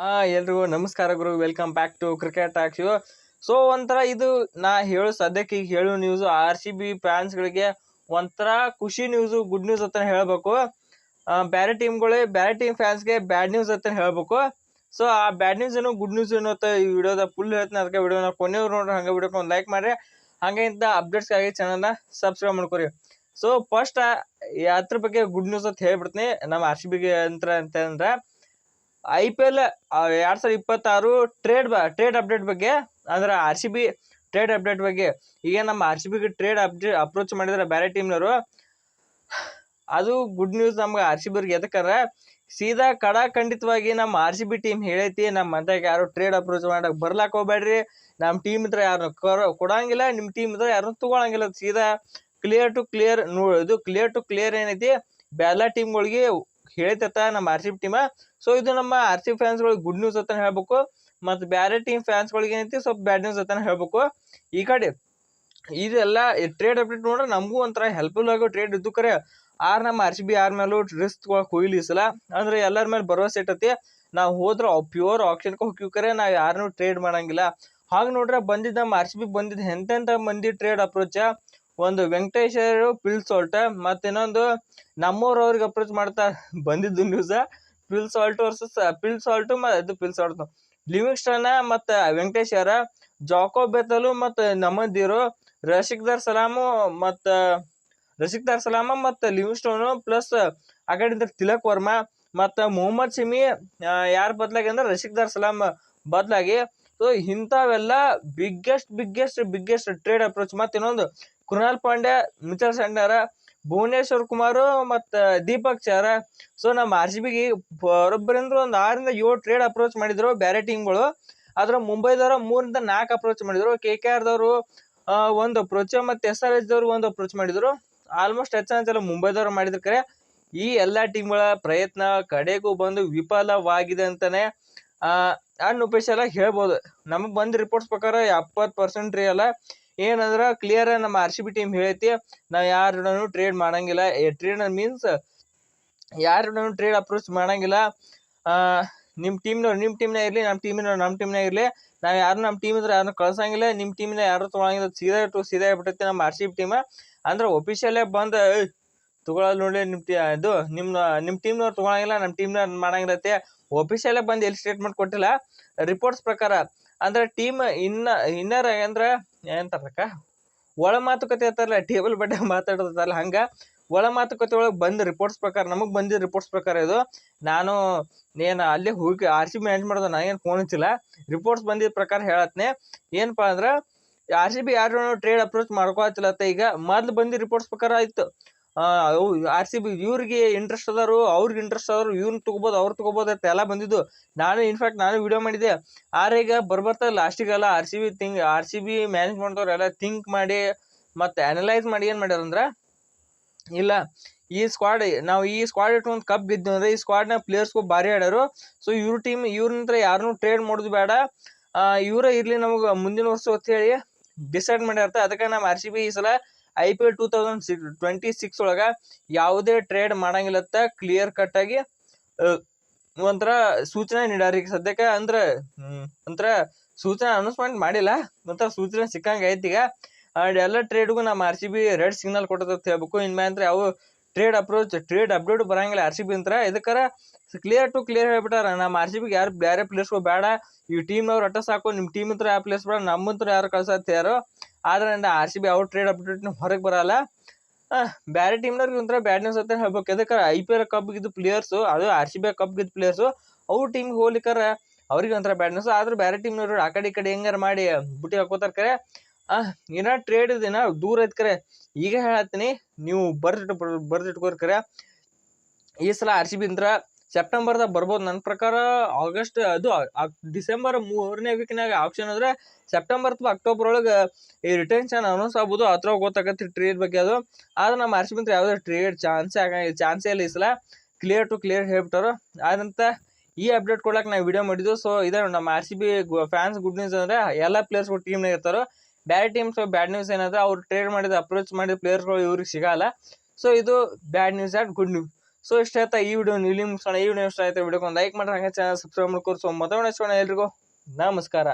ಹಾ, ಎಲ್ರಿಗೂ ನಮಸ್ಕಾರ ಗುರು. ವೆಲ್ಕಮ್ ಬ್ಯಾಕ್ ಟು ಕ್ರಿಕೆಟ್ ಆಕ್ಷು ಸೊ ಒಂಥರ ಇದು ನಾ ಹೇಳು, ಸದ್ಯಕ್ಕೆ ಈಗ ಹೇಳೋ ನ್ಯೂಸ್ ಆರ್ ಸಿ ಬಿ ಫ್ಯಾನ್ಸ್ಗಳಿಗೆ ಒಂಥರ ಖುಷಿ ನ್ಯೂಸ್ ಗುಡ್ ನ್ಯೂಸ್ ಅಂತ ಹೇಳ್ಬೇಕು. ಬೇರೆ ಟೀಮ್ಗಳೇ ಬ್ಯಾರೆ ಟೀಮ್ ಫ್ಯಾನ್ಸ್ಗೆ ಬ್ಯಾಡ್ ನ್ಯೂಸ್ ಅಂತ ಹೇಳ್ಬೇಕು. ಸೊ ಆ ಬ್ಯಾಡ್ ನ್ಯೂಸ್ ಏನು ಗುಡ್ ನ್ಯೂಸ್ ಏನು ಅಂತ ಈ ವಿಡಿಯೋದ ಫುಲ್ ಹೇಳ್ತೀನಿ. ಅದಕ್ಕೆ ವಿಡಿಯೋನ ಕೊನೆಯವ್ರು ನೋಡ್ರಿ, ಹಂಗೆ ವಿಡಿಯೋಕ್ಕೆ ಒಂದು ಲೈಕ್ ಮಾಡ್ರಿ. ಹಂಗೆ ಇಂಥ ಅಪ್ಡೇಟ್ಸ್ಗಾಗಿ ಚಾನಲ್ನ ಸಬ್ಸ್ಕ್ರೈಬ್ ಮಾಡ್ಕೊರಿ. ಸೊ ಫಸ್ಟ್ ಅದ್ರ ಬಗ್ಗೆ ಗುಡ್ ನ್ಯೂಸ್ ಅಂತ ಹೇಳ್ಬಿಡ್ತೀನಿ. ನಮ್ಮ ಆರ್ ಸಿ ಬಿಗೆ ಅಂತ ಅಂತಂದ್ರೆ ಐ ಪಿ ಎಲ್ ಎರಡು ಸಾವಿರದ ಇಪ್ಪತ್ತಾರು ಟ್ರೇಡ್ ಟ್ರೇಡ್ ಅಪ್ಡೇಟ್ ಬಗ್ಗೆ, ಅಂದ್ರೆ R C B trade update ಬಗ್ಗೆ. ಈಗ ನಮ್ಮ ಆರ್ ಸಿ ಬಿಗೆ ಟ್ರೇಡ್ ಅಪ್ಡೇಟ್ ಅಪ್ರೋಚ್ ಮಾಡಿದ್ರೆ ಬೇರೆ ಟೀಮ್ನವರು ಅದು ಗುಡ್ ನ್ಯೂಸ್ ನಮ್ಗೆ ಆರ್ ಸಿ ಬಿರ್ಗೆ ಎದಕ್ಕಂದ್ರೆ ಸೀದಾ ಕಡಾಖಂಡಿತವಾಗಿ ನಮ್ಮ ಆರ್ ಸಿ ಬಿ ಟೀಮ್ ಹೇಳೈತಿ, ನಮ್ಮ ಅಂತ ಯಾರು ಟ್ರೇಡ್ ಅಪ್ರೋಚ್ ಮಾಡಕ್ ಬರ್ಲಾಕ್ ಹೋಗ್ಬೇಡ್ರಿ. ನಮ್ಮ ಟೀಮ್ ಇದ್ರೆ ಯಾರು ಕೊಡಂಗಿಲ್ಲ, ನಿಮ್ಮ ಟೀಮ್ ಇದ್ರೆ ಯಾರು ತಗೊಳಂಗಿಲ್ಲ. ಸೀದಾ ಕ್ಲಿಯರ್ ಟು ಕ್ಲಿಯರ್ ನೋ, ಇದು ಕ್ಲಿಯರ್ ಟು ಕ್ಲಿಯರ್ ಏನೈತಿ ಬೇರೆಲ್ಲ ಟೀಮ್ಗಳಿಗೆ ಹೇಳ್ತೈತ ನಮ್ಮ R C B team so ಇದು ನಮ್ಮ ಆರ್ ಸಿ ಫ್ಯಾನ್ಸ್ಗಳಿಗೆ ಗುಡ್ ನ್ಯೂಸ್ ಅಂತ ಹೇಳ್ಬೇಕು. ಮತ್ತು ಬೇರೆ ಟೀಮ್ ಫ್ಯಾನ್ಸ್ಗಳಿಗೆ ಏನೈತಿ, ಸ್ವಲ್ಪ ಬ್ಯಾಡ್ ನ್ಯೂಸ್ ಅಂತ ಹೇಳ್ಬೇಕು. ಈ ಕಡೆ, ಇದೆಲ್ಲ ಟ್ರೇಡ್ ಅಪ್ಡೇಟ್ ನೋಡ್ರೆ ನಮಗೂ ಒಂಥರ ಹೆಲ್ಪ್ಫುಲ್ ಆಗೋ ಟ್ರೇಡ್ ಇದ್ದು ಕರೆ. ಆರ್ ನಮ್ಮ ಆರ್ ಸಿ ಬಿ ಆರ್ ಮೇಲೂ ರಿಸ್ಕ್ ಕೊಯ್ಲಿ ಸಲ. ಅಂದ್ರೆ ಎಲ್ಲರ ಮೇಲೆ ಭರವಸೆ ಇಟ್ಟತಿ. ನಾವು ಹೋದ್ರೆ ಪ್ಯೂರ್ ಆಪ್ಷನ್ಗೆ ಹೋಗಿ ಕರೆ, ನಾವು ಯಾರನ್ನೂ ಟ್ರೇಡ್ ಮಾಡಂಗಿಲ್ಲ. ಹಾಗೆ ನೋಡ್ರೆ ಬಂದಿದ್ದ ನಮ್ಮ ಆರ್ ಸಿ ಬಿ ಬಂದಿದ್ದ ಎಂತೆಂಥ ಮಂದಿ ಟ್ರೇಡ್ ಅಪ್ರೋಚ ಒಂದು ವೆಂಕಟೇಶ್ವರ ಪಿಲ್ ಸಾಲ್ಟ್ ಮತ್ತು ಇನ್ನೊಂದು ನಮ್ಮವ್ರು ಅವ್ರಿಗೆ ಅಪ್ರೋಚ್ ಮಾಡ್ತಾ ಬಂದಿದ್ದು news Phil Salt versus Phil Salt ಇದು ಪಿಲ್ ಸಾಲ್ಟ್ ಲಿವಿಂಗ್ಸ್ಟನ್ ಮತ್ತು ವೆಂಕಟೇಶ್ವರ ಜಾಕೋ ಬೆತಲು ಮತ್ತು ನಮ್ಮದಿರು ರಶಿಕ್ದಾರ್ ಸಲಾಮು ಮತ್ತು ರಶಿಕ್ದಾರ್ ಸಲಾಮ ಮತ್ತು ಲಿವಿಂಗ್ಸ್ಟೋನು ಪ್ಲಸ್ ಆ ತಿಲಕ್ ವರ್ಮಾ ಮತ್ತು ಮೊಹಮ್ಮದ್ ಶಮಿ ಯಾರು ಬದಲಾಗಿ ಅಂದ್ರೆ ರಶಿಕ್ದಾರ್ ಸಲಾಮ್ ಬದಲಾಗಿ. ಸೊ ಇಂಥವೆಲ್ಲ biggest biggest biggest trade approach ಮತ್ತು ಇನ್ನೊಂದು ಕೃಣಾಲ್ ಪಾಂಡ್ಯ, ಮಿಚಲ್ ಸಂಡಾರ ಭುವನೇಶ್ವರ್ ಕುಮಾರ್ ಮತ್ತು ದೀಪಕ್ ಚಾರ. ಸೊ ನಮ್ಮ ಆರ್ ಸಿ ಬಿಗೆ ಬರೋಬ್ಬರಿಂದ ಒಂದು ಆರಿಂದ ಏಳು ಟ್ರೇಡ್ ಅಪ್ರೋಚ್ ಮಾಡಿದ್ರು ಬೇರೆ ಟೀಮ್ಗಳು ಆದ್ರೆ ಮುಂಬೈದವರು ಮೂರಿಂದ ನಾಲ್ಕು ಅಪ್ರೋಚ್ ಮಾಡಿದ್ರು. ಕೆ ಕೆ ಆರ್ದವರು ಒಂದು ಅಪ್ರೋಚ್ ಮತ್ತು ಎಸ್ ಆರ್ ಎಚ್ ದವರು ಒಂದು ಅಪ್ರೋಚ್ ಮಾಡಿದ್ರು. ಆಲ್ಮೋಸ್ಟ್ ಹೆಚ್ಚಾನೆಲ್ಲ ಮುಂಬೈದವರು ಮಾಡಿದ್ರು ಕರೆ. ಈ ಎಲ್ಲ ಟೀಮ್ಗಳ ಪ್ರಯತ್ನ ಕಡೆಗೂ ಬಂದು ವಿಫಲವಾಗಿದೆ ಅಂತಾನೆ ಅನ್ಒಫಿಷಿಯಲ್ ಎಲ್ಲ ಹೇಳ್ಬೋದು. ನಮಗೆ ಬಂದ ರಿಪೋರ್ಟ್ಸ್ ಪ್ರಕಾರ ಎಪ್ಪತ್ತು ಪರ್ಸೆಂಟ್ ರಿಯಲ್ಲ ಏನಂದ್ರೆ ಕ್ಲಿಯರ್ ನಮ್ಮ ಆರ್ ಸಿ ಬಿ ಟೀಮ್ ಹೇಳೈತಿ, ನಾವು ಯಾರು ಟ್ರೇಡ್ ಮಾಡಂಗಿಲ್ಲ. ಟ್ರೇಡ್ ಮೀನ್ಸ್ ಯಾರು ಟ್ರೇಡ್ ಅಪ್ರೋಚ್ ಮಾಡಂಗಿಲ್ಲ. ನಿಮ್ಮ ಟೀಮ್ನವ್ರು ನಿಮ್ಮ ಟೀಮ್ನಾಗ ಇರಲಿ ನಮ್ಮ ಟೀಮಿನವ್ರು ನಮ್ಮ ಟೀಮ್ನಾಗ ಇರಲಿ. ನಾವು ಯಾರು ನಮ್ಮ ಟೀಮ್ ಇದ್ರೆ ಯಾರನ್ನೂ ಕಳ್ಸಂಗಿಲ್ಲ. ನಿಮ್ಮ ಟೀಮಿನ ಯಾರು ತೊಗೊಳಂಗಿಲ್ಲ. ಸೀದಾ ಟು ಸೀದಾ ಬಿಟ್ಟೈತಿ ನಮ್ಮ ಆರ್ ಸಿ ಬಿ ಟೀಮ ಅಂದ್ರೆ ಒಫಿಷಿಯಲ್ಲೇ ಬಂದು ತಗೊಳಲ್ಲ ನೋಡಿ ನಿಮ್ಮ ಟೀ ಇದು ನಿಮ್ಮ ನಿಮ್ಮ ಟೀಮ್ನವ್ರು ತೊಗೊಳಂಗಿಲ್ಲ ನಮ್ಮ ಟೀಮ್ನವ್ರು ಮಾಡಂಗಿರತ್ತೆ ಒಫಿಷಿಯಲ್ಲೇ ಬಂದು ಎಲ್ಲಿ ಸ್ಟೇಟ್ಮೆಂಟ್ ಕೊಟ್ಟಿಲ್ಲ. ರಿಪೋರ್ಟ್ಸ್ ಪ್ರಕಾರ ಅಂದ್ರೆ ಟೀಮ್ ಇನ್ನ, ಇನ್ನರ್ ಅಂದ್ರ ಏನಂತಾರಕ್ಕ ಒಳ ಮಾತುಕತೆ ಅಂತಾರಲ್ಲ ಟೇಬಲ್ ಬಡ್ಡೆ ಮಾತಾಡೋದಲ್ಲ ಹಂಗ. ಒಳ ಮಾತುಕತೆ ಒಳಗೆ ಬಂದ ರಿಪೋರ್ಟ್ಸ್ ಪ್ರಕಾರ, ನಮಗೆ ಬಂದಿದ್ದ ರಿಪೋರ್ಟ್ಸ್ ಪ್ರಕಾರ ಇದು. ನಾನು ಏನು ಅಲ್ಲೇ ಹೋಗಿ ಆರ್ ಸಿ ಬಿ ಮ್ಯಾನೇಜ್ ಮಾಡೋದು ನನಗೇನು ಫೋನ್ ಹಚ್ಚಿಲ್ಲ. ರಿಪೋರ್ಟ್ಸ್ ಬಂದಿದ್ದ ಪ್ರಕಾರ ಹೇಳತ್ನೆ. ಏನಪ್ಪಾ ಅಂದ್ರೆ ಆರ್ ಸಿ ಬಿ ಯಾರು ಟ್ರೇಡ್ ಅಪ್ರೋಚ್ ಮಾಡ್ಕೊಳತ್ತಿಲ್ಲತ್ತ ಈಗ. ಮೊದ್ಲು ಬಂದಿದ್ದ ರಿಪೋರ್ಟ್ಸ್ ಪ್ರಕಾರ ಆಯ್ತು. ಆರ್ ಸಿ ಬಿ ಇವ್ರಿಗೆ ಇಂಟ್ರೆಸ್ಟ್ ಅದಾರು, ಅವ್ರಿಗೆ ಇಂಟ್ರೆಸ್ಟ್ ಅದಾರು ಇವ್ರನ್ನ ತೊಗೋಬೋದು, ಅವ್ರು ತೊಗೋಬೋದು ಅಂತ ಎಲ್ಲ ಬಂದಿದ್ದು. ನಾನು ಇನ್ಫ್ಯಾಕ್ಟ್ ನಾನು ವಿಡಿಯೋ ಮಾಡಿದ್ದೆ. ಆದ್ರೆ ಈಗ ಬರ್ಬರ್ತಾ ಲಾಸ್ಟಿಗೆಲ್ಲ R C B think R C B ಮ್ಯಾನೇಜ್ಮೆಂಟ್ದವ್ರು ಎಲ್ಲ ಥಿಂಕ್ ಮಾಡಿ ಮತ್ತು ಅನಲೈಸ್ ಮಾಡಿ ಏನು ಮಾಡ್ಯಾರಂದ್ರೆ ಇಲ್ಲ, ಈ ಸ್ಕ್ವಾಡ್ ನಾವು ಈ ಸ್ಕ್ವಾಡ್ ಇಟ್ಕೊಂಡು ಕಪ್ ಗೆದ್ದು ಅಂದ್ರೆ ಈ ಸ್ಕ್ವಾಡ್ನ ಪ್ಲೇಯರ್ಸ್ಗೂ ಭಾರಿ ಆಡ್ಯಾರು. ಸೊ ಇವ್ರ ಟೀಮ್ ಇವ್ರನ್ನ ಯಾರನ್ನೂ ಟ್ರೇಡ್ ಮಾಡೋದು ಬೇಡ. ಇವರೇ ಇರಲಿ ನಮಗೆ ಮುಂದಿನ ವರ್ಷ ಅಂತ ಹೇಳಿ ಡಿಸೈಡ್ ಮಾಡ್ಯಾರ ಅದಕ್ಕೆ ನಮ್ಮ ಆರ್ ಸಿ ಬಿ ಈ ಸಲ I P L two thousand six twenty six ಒಳಗೆ ಯಾವುದೇ ಟ್ರೇಡ್ ಮಾಡಂಗಿಲ್ಲತ್ತ ಕ್ಲಿಯರ್ ಕಟ್ ಆಗಿ ಆ, ಒಂಥರ ಸೂಚನೆ ನೀಡ್ಯಾರ. ಈಗ ಸದ್ಯಕ್ಕೆ ಅಂದ್ರೆ ಒಂಥರ ಸೂಚನೆ ಅನೌನ್ಸ್ಮೆಂಟ್ ಮಾಡಿಲ್ಲ. ಒಂಥರ ಸೂಚನೆ ಸಿಕ್ಕಂಗೆ ಐತಿ ಈಗ. ಆ್ಯಂಡ್ ಎಲ್ಲ ಟ್ರೇಡ್ಗೂ ನಮ್ಮ R C B red signal ಕೊಟ್ಟದ ಅಂತ ಹೇಳ್ಬೇಕು. ಇನ್ಮೇ ಅಂದ್ರೆ ಯಾವ ಟ್ರೇಡ್ ಅಪ್ರೋಚ್ ಟ್ರೇಡ್ ಅಪ್ಡೇಟ್ ಬರಂಗಿಲ್ಲ ಆರ್ ಸಿ ಬಿ ಅಂತ ಇದಕ್ಕಾರ ಕ್ಲಿಯರ್ ಟು ಕ್ಲಿಯರ್ ಹೇಳ್ಬಿಟ್ಟಾರ. ನಮ್ಮ ಆರ್ ಸಿ ಬಿಗೆ ಯಾರು ಬೇರೆ ಪ್ಲೇಸ್ಗಳು ಬೇಡ. ಈ ಟೀಮ್ನವ್ರು ಅಟ್ಟ ಸಾಕು. ನಿಮ್ಮ ಟೀಮ್ ಹತ್ರ ಯಾವ ಪ್ಲೇಸ್ ಬೇಡ ನಮ್ಮ ಹತ್ರ ಯಾರು? ಕಳ್ಸತ್ತಾರೋ ನನ್ನ R C B out trade update ಹೊರಗೆ ಬರಲ್ಲ. ಬೇರೆ ಟೀಮ್ನವ್ರಿಗೆ ಒಂಥರ ಬ್ಯಾಡ್ ನ್ಯೂಸ್ ಅಂತ ಹೇಳ್ಬೇಕು. ಯಾಕಂದ್ರೆ ಐ ಪಿ ಎಲ್ ಕಪ್ ಗಿದ್ದು ಪ್ಲೇಯರ್ಸು ಅದು R C B cup players ಅವ್ರ ಟೀಮ್ಗೆ ಹೋಗ್ಲಿಕ್ಕಾರ ಅವ್ರಿಗೆ ಒಂಥರ ಬ್ಯಾಡ್ ನ್ಯೂಸ್ ಆದ್ರೆ ಬೇರೆ ಟೀಮ್ನವ್ರು ಆ ಕಡೆ ಈ ಕಡೆ ಹೆಂಗಾರ ಮಾಡಿ ಬುಟ್ಟಿ ಹಾಕೋತಾರ ಕರೆ. ಏನೋ ಟ್ರೇಡ್ ಇದೇನ ದೂರ ಐತ್ ಕರೆ. ಈಗ ಹೇಳತ್ತೀನಿ, ನೀವು ಬರ್ದಿಟ್ಟು ಬರ್ದಿಟ್ಕೋರಿ ಕರೆ. ಈ ಸಲ ಆರ್ ಸಿ ಬಿ ಅಂದ್ರ ಸೆಪ್ಟೆಂಬರ್ದಾಗ ಬರ್ಬೋದು. ನನ್ನ ಪ್ರಕಾರ ಆಗಸ್ಟ್ ಅದು ಡಿಸೆಂಬರ್ ಮೂರನೇ ವೀಕ್ನಾಗ ಆಪ್ಷನ್ ಅಂದ್ರೆ ಸೆಪ್ಟೆಂಬರ್ ಅಥವಾ ಅಕ್ಟೋಬರ್ ಒಳಗೆ ಈ ರಿಟೆನ್ಷನ್ ಅನೌನ್ಸ್ ಆಗ್ಬೋದು. ಅದ್ರ ಗೊತ್ತಾಗತ್ತೆ ಟ್ರೇಡ್ ಬಗ್ಗೆ ಅದು. ಆದ್ರೆ ನಮ್ಮ ಅಂತ ಯಾವುದೇ ಟ್ರೇಡ್ ಚಾನ್ಸ್ ಆಗ ಚಾನ್ಸೇ ಇಲ್ಲ ಕ್ಲಿಯರ್ ಟು ಕ್ಲಿಯರ್ ಹೇಳ್ಬಿಟ್ಟಾರು. ಆದಂತ ಈ ಅಪ್ಡೇಟ್ ಕೊಡೋಕೆ ನಾವು ವಿಡಿಯೋ ಮಾಡಿದ್ದು ಸೊ ಇದೇ ನಮ್ಮ R C B fans good news ಅಂದರೆ ಎಲ್ಲ ಪ್ಲೇಯರ್ಸ್ಗಳು ಟೀಮ್ನಾಗ ಇರ್ತಾರೋ. ಬೇರೆ ಟೀಮ್ಸ್ ಬ್ಯಾಡ್ ನ್ಯೂಸ್ ಏನಂದ್ರೆ ಅವ್ರು ಟ್ರೇಡ್ ಮಾಡಿದ ಅಪ್ರೋಚ್ ಮಾಡಿದ ಪ್ಲೇಯರ್ಸ್ಗಳು ಇವ್ರಿಗೆ ಸಿಗಲ್ಲ. ಸೊ ಇದು bad news and good news so ಇಷ್ಟ ಆಯ್ತಾ ಈ ವಿಡಿಯೋ ಇಲ್ಲಿ ಮುಗಿಸೋಣ ಈ ವಿಡಿಯೋ ಇಷ್ಟ ಆಯ್ತಾ ವಿಡಿಯೋಗೆ ಒಂದು ಲೈಕ್ ಮಾಡ್ರಿ, ಹಾಗೆ ಚಾನಲ್ ಸಬ್ಸ್ಕ್ರೈಬ್ ಮಾಡ್ಕೊರಿ. ಸೊ ಮತ್ತೆ ಎಲ್ರಿಗೂ ನಮಸ್ಕಾರ.